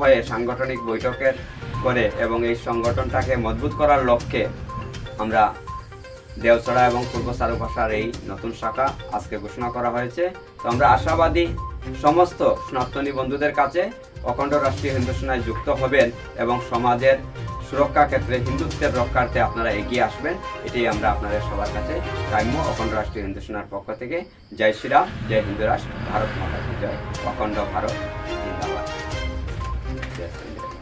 হয়ে সাংগঠনিক বৈঠকের করে এবং এই সংগঠনটাকে মজবুত করার লক্ষ্যে আমরা দেওছড়া এবং পূর্ব চারুভাষার এই নতুন শাখা আজকে ঘোষণা করা হয়েছে। তো আমরা আশাবাদী সমস্ত স্নাতনী বন্ধুদের কাছে অখণ্ড রাষ্ট্রীয় হিন্দু সেনায় যুক্ত হবেন এবং সমাজের সুরক্ষা ক্ষেত্রে হিন্দুত্বের রক্ষার্থে আপনারা এগিয়ে আসবেন, এটাই আমরা আপনাদের সবার কাছে কাম্য অখণ্ড রাষ্ট্রীয় হিন্দু সেনার পক্ষ থেকে। জয় শ্রীরাম, জয় হিন্দু রাষ্ট্র, ভারত মাতা জয়, অখণ্ড ভারত, জিন্দাবাদ।